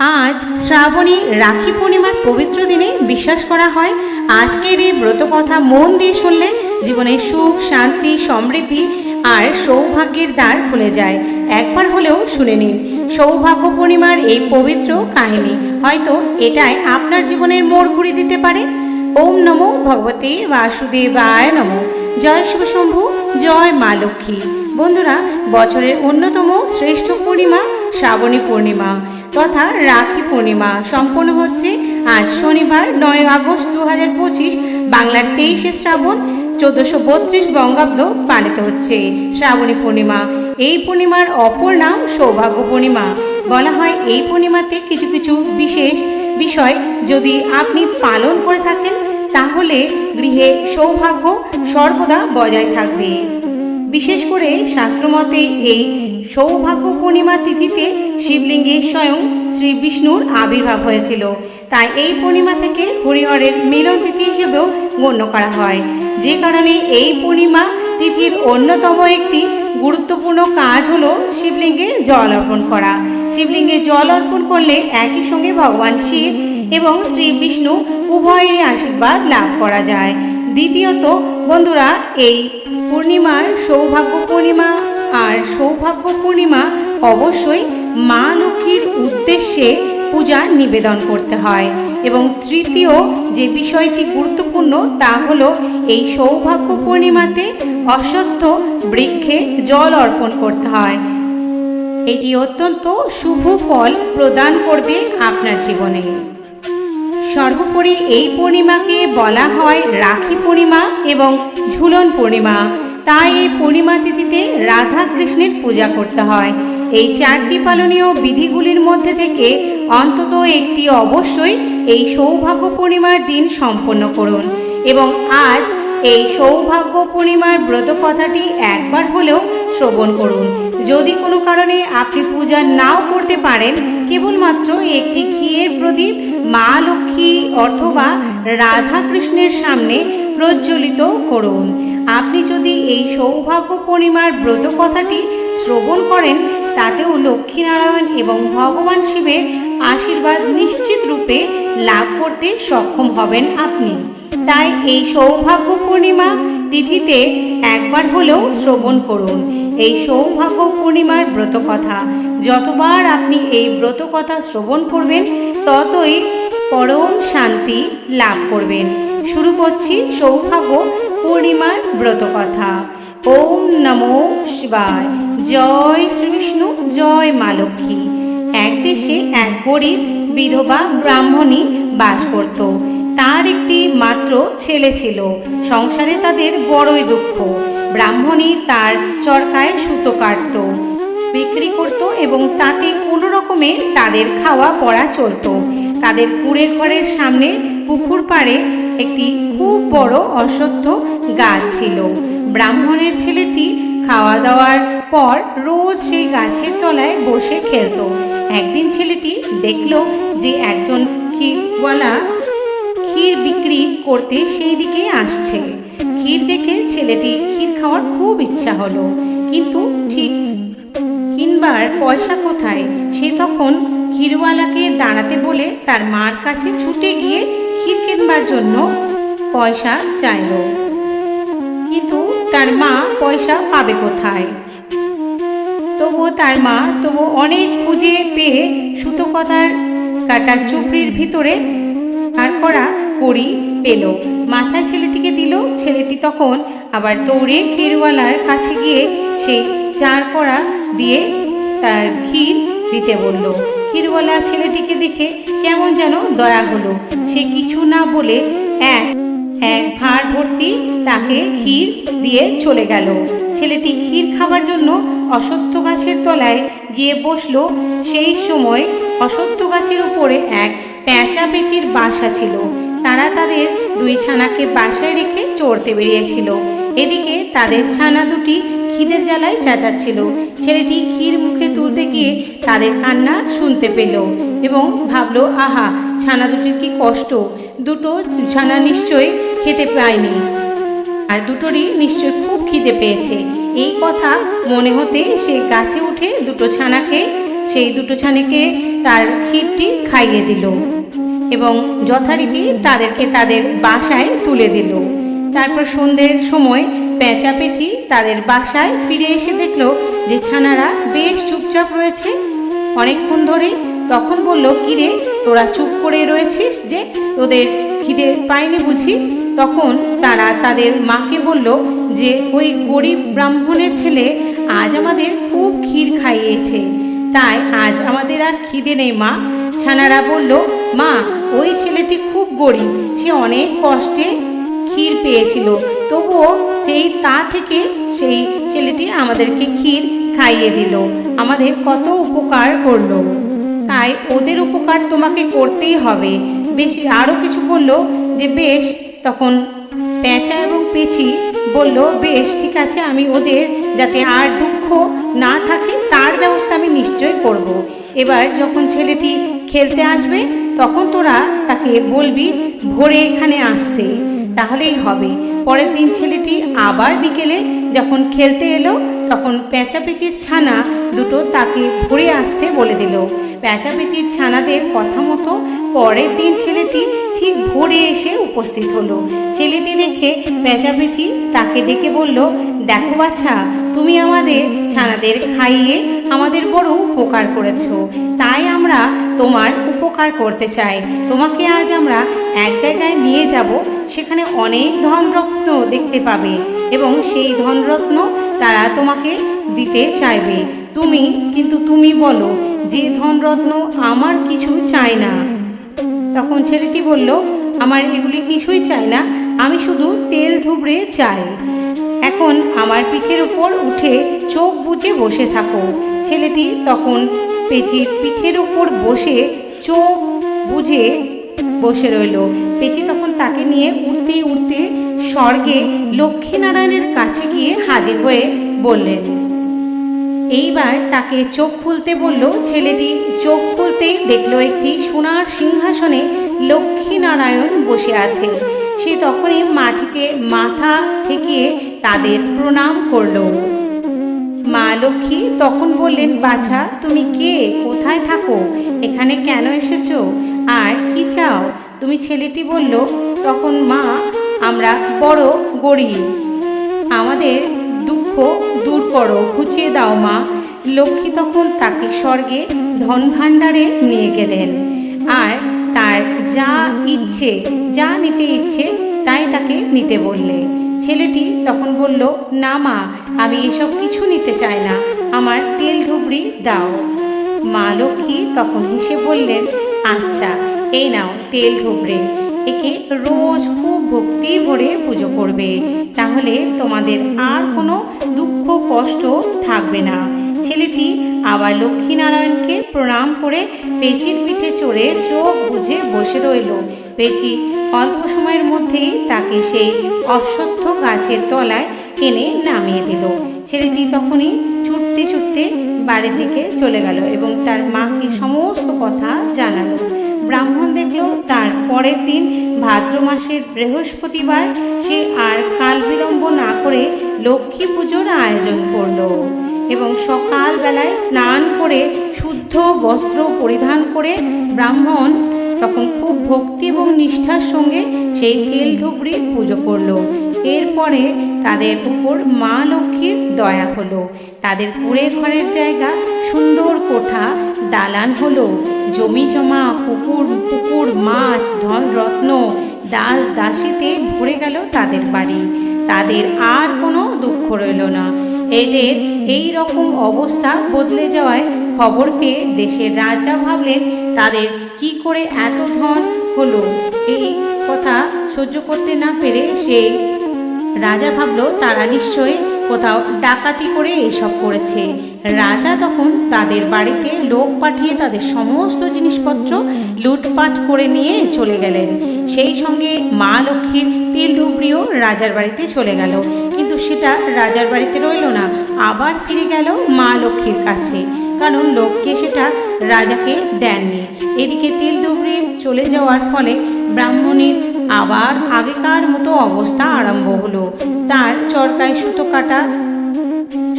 আজ শ্রাবণী রাখি পূর্ণিমার পবিত্র দিনে বিশ্বাস করা হয়, আজকের এই ব্রত কথা মন দিয়ে শুনলে জীবনে সুখ, শান্তি, সমৃদ্ধি আর সৌভাগ্যের দ্বার খুলে যায়। একবার হলেও শুনে নিন, সৌভাগ্য পূর্ণিমার এই পবিত্র কাহিনী। হয়তো এটাই আপনার জীবনের মোড় ঘুরিয়ে দিতে পারে। ওম নমো ভগবতে বাসুদেবায় নমো। জয় শিবশম্ভু জয় মা লক্ষ্মী। বন্ধুরা, বছরের অন্যতম শ্রেষ্ঠ পূর্ণিমা শ্রাবণী পূর্ণিমা। তথা রাখি পূর্ণিমা। সম্পন্ন হচ্ছে আজ শনিবার, নয় আগস্ট দু হাজার পঁচিশ, বাংলার তেইশে শ্রাবণ, চোদ্দোশো বত্রিশ বঙ্গাব্দ পালিত হচ্ছে। শ্রাবণী পূর্ণিমা, এই পূর্ণিমার অপর নাম সৌভাগ্য পূর্ণিমা। বলা হয় এই পূর্ণিমাতে কিছু কিছু বিশেষ বিষয় যদি আপনি পালন করে থাকেন, তাহলে গৃহে সৌভাগ্য সর্বদা বজায় থাকবে। বিশেষ করে শাস্ত্রমতে এই সৌভাগ্য পূর্ণিমা তিথিতে শিবলিঙ্গে স্বয়ং শ্রী বিষ্ণুর আবির্ভাব হয়েছিল। তাই এই পূর্ণিমা থেকে হরিহরের মিলন তিথি হিসেবেও গণ্য করা হয়। যে কারণে এই পূর্ণিমা তিথির অন্যতম একটি গুরুত্বপূর্ণ কাজ হলো শিবলিঙ্গে জল অর্পণ করা। শিবলিঙ্গে জল অর্পণ করলে একই সঙ্গে ভগবান শিব এবং শ্রী বিষ্ণু উভয়েরই আশীর্বাদ লাভ করা যায়। দ্বিতীয়ত, বন্ধুরা, এই পূর্ণিমার সৌভাগ্য পূর্ণিমা আর সৌভাগ্য পূর্ণিমা অবশ্যই মা লক্ষ্মীর উদ্দেশ্যে পূজা নিবেদন করতে হয়। এবং তৃতীয় যে বিষয়টি গুরুত্বপূর্ণ, তা হলো এই সৌভাগ্য পূর্ণিমাতে অশ্বত্থ বৃক্ষে জল অর্পণ করতে হয়। এটি অত্যন্ত শুভ ফল প্রদান করবে আপনার জীবনে। সর্বোপরি এই পূর্ণিমাকে বলা হয় রাখি পূর্ণিমা এবং ঝুলন পূর্ণিমা। তাই এই পূর্ণিমা তিথিতে রাধা কৃষ্ণের পূজা করতে হয়। এই চারটি পালনীয় বিধিগুলির মধ্যে থেকে অন্তত একটি অবশ্যই এই সৌভাগ্য পূর্ণিমার দিন সম্পন্ন করুন এবং আজ এই সৌভাগ্য পূর্ণিমার ব্রত কথাটি একবার হলেও শ্রবণ করুন। যদি কোনো কারণে আপনি পূজা নাও করতে পারেন, কেবলমাত্র একটি ঘিয়ের প্রদীপ মা লক্ষ্মী অথবা রাধা কৃষ্ণের সামনে প্রজ্বলিত করুন। আপনি যদি এই সৌভাগ্য পূর্ণিমার ব্রত কথাটি শ্রবণ করেন, তাতেও লক্ষ্মীনারায়ণ এবং ভগবান শিবের আশীর্বাদ নিশ্চিত রূপে লাভ করতে সক্ষম হবেন আপনি। তাই এই সৌভাগ্য পূর্ণিমা তিথিতে একবার হলেও শ্রবণ করুন। এই সৌভাগ্য পূর্ণিমার ব্রত কথা। যতবার আপনি এই ব্রত কথা শ্রবণ করবেন, ততই পরম শান্তি লাভ করবেন। শুরু করছি সৌভাগ্য পূর্ণিমার ব্রত কথা। ওম নমো শিবায়। জয় শ্রীবিষ্ণু, জয় মা লক্ষ্মী। এক দেশে এক গরিব, বিধবা ব্রাহ্মণী বাস করত। তার একটি মাত্র ছেলে ছিল। সংসারে তাদের বড়ই দুঃখ। ব্রাহ্মণী তার চরকায় সুতো কাটত, বিক্রি করত এবং তাতে কোনো রকমে তাদের খাওয়া পড়া চলতো। তাদের কুড়ে ঘরের সামনে পুকুর পাড়ে একটি খুব বড় অশ্বত্থ গাছ ছিল। ব্রাহ্মণের ছেলেটি খাওয়া দাওয়ার পর রোজ সেই গাছের তলায় বসে খেলতো। একদিন ছেলেটি দেখল যে একজন ক্ষীরওয়ালা ক্ষীর বিক্রি করতে সেই দিকে আসছে। ক্ষীর দেখে ছেলেটি ক্ষীর খাওয়ার খুব ইচ্ছা হলো, কিন্তু ঠিক কিনবার পয়সা কোথায়? সে তখন ক্ষীরওয়ালাকে দাঁড়াতে বলে তার মার কাছে ছুটে গিয়ে ক্ষীর কিনবার জন্য পয়সা চাইল। কিন্তু তার মা পয়সা পাবে কোথায়? তবুও তার মা তবু অনেক খুঁজে পেয়ে সুতো কথার কাটার চুপড়ির ভিতরে আর করা কড়ি পেল। মাথায় ছেলেটিকে দিল। ছেলেটি তখন আবার দৌড়ে ক্ষীরওয়ালার কাছে গিয়ে সেই চার কড়া দিয়ে তার ক্ষীর দিতে বলল। ক্ষীরওয়ালা ছেলেটিকে দেখে কেমন যেন দয়া হলো। সে কিছু না বলে এক এক ভাঁড় ভর্তি তাকে ক্ষীর দিয়ে চলে গেল। ছেলেটি ক্ষীর খাবার জন্য অসত্য গাছের তলায় গিয়ে বসল। সেই সময় অসত্য গাছের উপরে এক পেঁচা পেঁচির বাসা ছিল। তারা তাদের দুই ছানাকে বাসায় রেখে চড়তে বেরিয়েছিল। এদিকে তাদের ছানা দুটি খিদের জ্বালায় চেঁচাচ্ছিল। ছেলেটি ক্ষীর মুখে তুলতে গিয়ে তাদের কান্না শুনতে পেল এবং ভাবলো, আহা, ছানা দুটির কি কষ্ট? দুটো ছানা নিশ্চয়ই খেতে পায়নি। আর দুটোরই নিশ্চয় খুব খিদে পেয়েছে। এই কথা মনে হতে সে গাছে উঠে দুটো ছানাকে, সেই দুটো ছানাকে তার ক্ষীরটি খাইয়ে দিল এবং যথারীতি তাদেরকে তাদের বাসায় তুলে দিল। তারপর সন্ধ্যের সময় পেঁচাপেচি তাদের বাসায় ফিরে এসে দেখল যে ছানারা বেশ চুপচাপ রয়েছে। অনেকক্ষণ ধরে তখন বলল, কিরে, তোরা চুপ করে রয়েছিস যে? তোদের খিদে পায়নি বুঝি? তখন তারা তাদের মাকে বলল যে, ওই গরিব ব্রাহ্মণের ছেলে আজ আমাদের খুব ক্ষীর খাইয়েছে। তাই আজ আমাদের আর খিদে নেই, মা। ছানারা বলল, মা, ওই ছেলেটি খুব গরিব। সে অনেক কষ্টে ক্ষীর পেয়েছিল। তবুও সেই তা থেকে সেই ছেলেটি আমাদেরকে ক্ষীর খাইয়ে দিল। আমাদের কত উপকার করল। তাই ওদের উপকার তোমাকে করতেই হবে। বেশি আরও কিছু বলল যে, বেশ। তখন পেঁচা এবং পেঁচি বলল, বেশ, ঠিক আছে, আমি ওদের যাতে আর দুঃখ না থাকে, তার ব্যবস্থা আমি নিশ্চয় করব। এবার যখন ছেলেটি খেলতে আসবে, তখন তোরা তাকে বলবি, ভোরে এখানে আসতে। তাহলেই হবে। পরের দিন ছেলেটি আবার বিকেলে যখন খেলতে এলো, তখন পেঁচাপেচির ছানা দুটো তাকে ভরে আসতে বলে দিল। পেঁচাপেচির ছানাদের কথা মতো পরের দিন ছেলেটি ঠিক ভোরে এসে উপস্থিত হলো। ছেলেটি দেখে পেঁচাপেচি তাকে ডেকে বলল, দেখো বাচ্চা তুমি আমাদের ছানাদের খাইয়ে আমাদের বড় উপকার করেছ। তাই আমরা তোমার উপকার করতে চাই। তোমাকে আজ আমরা এক জায়গায় নিয়ে যাব, সেখানে অনেক ধনরত্ন দেখতে পাবে এবং সেই ধনরত্ন তারা তোমাকে দিতে চাইবে। তুমি, কিন্তু তুমি বলো, যে ধনরত্ন আমার কিছু চাই না। তখন ছেলেটি বলল, আমার এগুলি কিছুই চাই না, আমি শুধু তেল ধুবড়ে চাই। এখন আমার পিঠের উপর উঠে চোখ বুজে বসে থাকো। ছেলেটি তখন পেঁচির পিঠের উপর বসে চোখ বুঝে বসে রইল। পেঁচি তখন তাকে নিয়ে উঠতে উঠতে স্বর্গে লক্ষ্মীনারায়ণের কাছে গিয়ে হাজির হয়ে বললেন, এইবার তাকে চোখ খুলতে বলল, ছেলেটি চোখ খুলতেই দেখল একটি সোনার সিংহাসনে লক্ষ্মীনারায়ণ বসে আছে। সে তখনই মাটিতে মাথা ঠেকিয়ে তাদের প্রণাম করল। মা লক্ষ্মী তখন বললেন, বাছা, তুমি কে? কোথায় থাকো? এখানে কেন এসেছ? আর কি চাও? তুমি ছেলেটি বলল, তখন মা, আমরা বড় গরিব। আমাদের দুঃখ দূর করো, ঘুচিয়ে দাও মা। লক্ষ্মী তখন তাকে স্বর্গে ধন ভাণ্ডারে নিয়ে গেলেন। আর তার যা ইচ্ছে, যা নিতে ইচ্ছে, তাই তাকে নিতে বললে। ছেলেটি তখন বলল, না মা, আমি এসব কিছু নিতে চাই না, আমার তেল ধুবড়ি দাও। মা লক্ষ্মী তখন হেসে বললেন আচ্ছা এই নাও তেল ধুবড়ে। একে রোজ খুব ভক্তি ভরে পুজো করবে, তাহলে তোমাদের আর কোনো দুঃখ কষ্ট থাকবে না। ছেলেটি আবার লক্ষ্মীনারায়ণকে প্রণাম করে পেঁচির পিঠে চড়ে চোখ বুঝে বসে রইল। পেঁচি অল্প সময়ের মধ্যেই তাকে সেই অশ্বত্থ গাছের তলায় এনে নামিয়ে দিল। ছেলেটি তখনই ছুটতে ছুটতে বাড়ির দিকে চলে গেল এবং তার মাকে সমস্ত কথা জানালো। ব্রাহ্মণ দেখল তার পরের দিন ভাদ্র মাসের বৃহস্পতিবার সে আর কাল বিলম্ব না করে লক্ষ্মী পুজোর আয়োজন করল এবং সকালবেলায় স্নান করে শুদ্ধ বস্ত্র পরিধান করে ব্রাহ্মণ তখন খুব ভক্তি এবং নিষ্ঠার সঙ্গে সেই তেল ধুবড়ি পুজো করল। এরপরে তাদের উপর মা লক্ষ্মীর দয়া হলো। তাদের কুড়ে ঘরের জায়গা, সুন্দর কোঠা, দালান হলো। জমি জমা পুকুর পুকুর, মাছ, ধন, রত্ন, দাস, দাসীতে ভরে গেল তাদের বাড়ি। তাদের আর কোনো দুঃখ রইল না। এদের এই রকম অবস্থা বদলে যাওয়ায় খবর পেয়ে দেশের রাজা ভাবলেন, তাদের কি করে এত ধন হলো? এই কথা সহ্য করতে না পেরে সে রাজা ভাবল, তারা নিশ্চয়ই কোথাও ডাকাতি করে এসব করেছে। রাজা তখন তাদের বাড়িতে লোক পাঠিয়ে তাদের সমস্ত জিনিসপত্র লুটপাট করে নিয়ে চলে গেলেন। সেই সঙ্গে মা লক্ষ্মীর তিল ধুবড়িও রাজার বাড়িতে চলে গেল। সেটা রাজার বাড়িতে রইল না, আবার ফিরে গেল মা লক্ষ্মীর কাছে। কারণ লোককে সেটা রাজাকে দেননি। এদিকে তিল ধুবড়ির চলে যাওয়ার ফলে ব্রাহ্মণীর আবার আগেকার মতো অবস্থা আরম্ভ হলো। তার চরকায় সুতো কাটা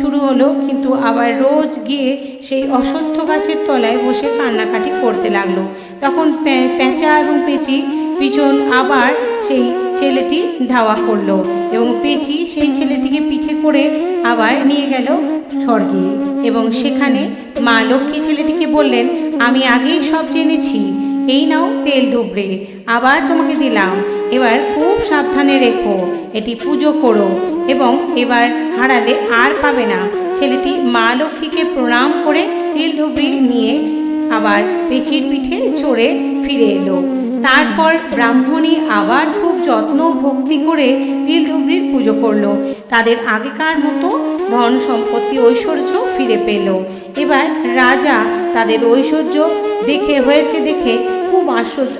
শুরু হলো, কিন্তু আবার রোজ গিয়ে সেই অসত্য গাছের তলায় বসে কান্নাকাটি করতে লাগল। তখন পেঁচা এবং পেঁচি পিছন আবার সেই ছেলেটি ধাওয়া করল এবং পেঁচি সেই ছেলেটিকে পিঠে করে আবার নিয়ে গেল স্বর্গে। এবং সেখানে মা লক্ষ্মী ছেলেটিকে বললেন, আমি আগেই সব জেনেছি। এই নাও তেল ধুবড়ে। আবার তোমাকে দিলাম। এবার খুব সাবধানে রেখো। এটি পুজো করো। এবং এবার হারালে আর পাবে না। ছেলেটি মা লক্ষ্মীকে প্রণাম করে তেল ধুবড়ি নিয়ে আবার পেঁচির পিঠে চড়ে ফিরে এলো। তারপর ব্রাহ্মণী আবার খুব যত্ন ভক্তি করে তিল ধুবড়ির পুজো করল। তাদের আগেকার মতো ধন সম্পত্তি, ঐশ্বর্য ফিরে পেল। এবার রাজা তাদের ঐশ্বর্য দেখে, হয়েছে দেখে খুব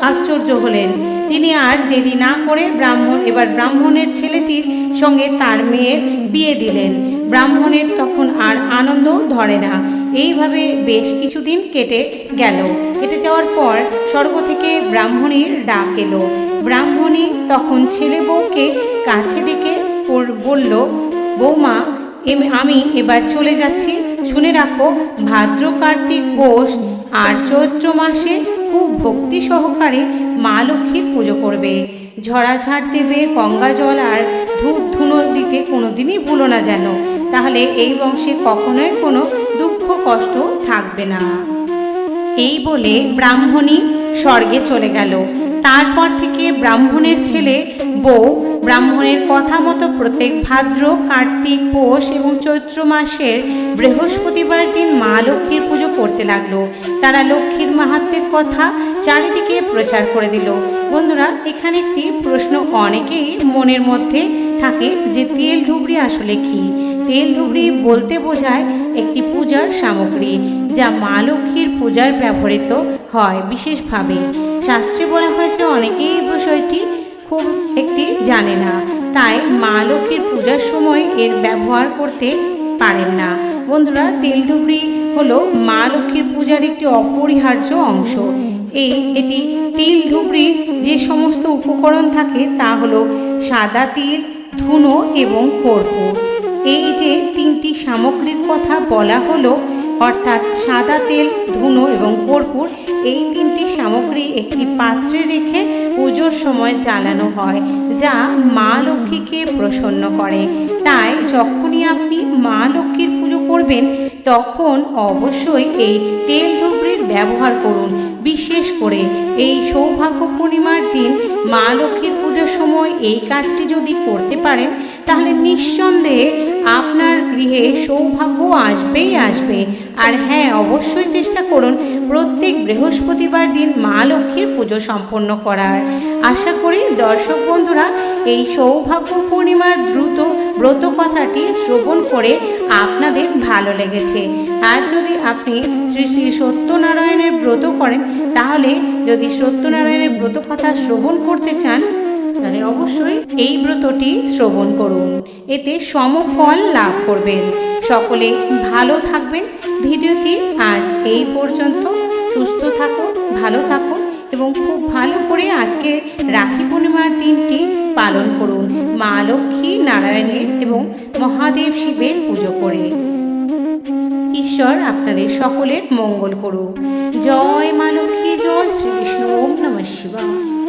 আশ্চর্য হলেন। তিনি আর দেরি না করে ব্রাহ্মণ, এবার ব্রাহ্মণের ছেলেটির সঙ্গে তার মেয়ের বিয়ে দিলেন। ব্রাহ্মণের তখন আর আনন্দ ধরে না। এইভাবে বেশ কিছুদিন কেটে গেল। কেটে যাওয়ার পর স্বর্গ থেকে ব্রাহ্মণীর ডাক এলো। ব্রাহ্মণী তখন ছেলে বউকে কাছে ডেকে বলল, বৌমা আমি এবার চলে যাচ্ছি। শুনে রাখো, ভাদ্র কার্তিক পৌষ আর চৈত্র মাসে খুব ভক্তি সহকারে মা লক্ষ্মীর পুজো করবে। ঝরাঝাড় দেবে, গঙ্গা জল আর ধূপ ধুনো দিতে কোনোদিনই ভুলো না যেন। তাহলে এই বংশে কখনোই কোনো দুঃখ, কষ্ট থাকবে না। এই বলে ব্রাহ্মণী স্বর্গে চলে গেল। তারপর থেকে ব্রাহ্মণের ছেলে বউ, ব্রাহ্মণের কথা মতো প্রত্যেক ভাদ্র, কার্তিক, পৌষ এবং চৈত্র মাসের বৃহস্পতিবার দিন মা লক্ষ্মীর পুজো করতে লাগল। তারা লক্ষ্মীর মাহাত্মের কথা চারিদিকে প্রচার করে দিল। বন্ধুরা, এখানে একটি প্রশ্ন অনেকেই মনের মধ্যে থাকে যে তেল ধুবড়ি আসলে কি? তেল ধুবড়ি বলতে বোঝায় একটি পূজার সামগ্রী, যা মা লক্ষ্মীর পূজার ব্যবহৃত হয় বিশেষভাবে। শাস্ত্রে বলা হয়েছে অনেকেই এই বিষয়টি খুব একটি জানে না, তাই মা লক্ষ্মীর পূজার সময় এর ব্যবহার করতে পারেন না। বন্ধুরা, তেল ধুবড়ি হলো মা লক্ষ্মীর পূজার একটি অপরিহার্য অংশ। এই, এটি তিল ধুবড়ির যে সমস্ত উপকরণ থাকে তা হলো সাদা তিল, ধুনো এবং কর্পূর। এই যে তিনটি সামগ্রীর কথা বলা হলো, অর্থাৎ সাদা তেল, ধুনো এবং কর্পূর, এই তিনটি সামগ্রী একটি পাত্রে রেখে পুজোর সময় জ্বালানো হয়, যা মা লক্ষ্মীকে প্রসন্ন করে। তাই যখনই আপনি মা লক্ষ্মীর পুজো করবেন, তখন অবশ্যই এই তেল ধুবড়ির ব্যবহার করুন। বিশেষ করে এই সৌভাগ্য পূর্ণিমার দিন মা লক্ষ্মীর পুজোর সময় এই কাজটি যদি করতে পারেন তাহলে নিঃসন্দেহে আপনার গৃহে সৌভাগ্য আসবেই আসবে। আর হ্যাঁ অবশ্যই চেষ্টা করুন প্রত্যেক বৃহস্পতিবার দিন মা লক্ষ্মীর পুজো সম্পন্ন করার। আশা করি দর্শক বন্ধুরা, এই সৌভাগ্য পূর্ণিমার দ্রুত ব্রত কথাটি শ্রবণ করে আপনাদের ভালো লেগেছে। আর যদি আপনি শ্রী শ্রী সত্যনারায়ণের ব্রত করেন, তাহলে যদি সত্যনারায়ণের ব্রত কথা শ্রবণ করতে চান তাহলে অবশ্যই এই ব্রতটি শ্রবণ করুন। এতে সমফল লাভ করবেন। সকলে ভালো থাকবেন। ভিডিওটি আজ এই পর্যন্ত। সুস্থ থাকুন, ভালো থাকুন এবং খুব ভালো করে আজকে রাখি পূর্ণিমার দিনটি পালন করুন। মা লক্ষ্মী নারায়ণের এবং মহাদেব শিবের পুজো করে। ঈশ্বর আপনাদের সকলের মঙ্গল করুক। জয় মা লক্ষ্মী, জয় শ্রীকৃষ্ণ। ওম নমঃ শিবায়।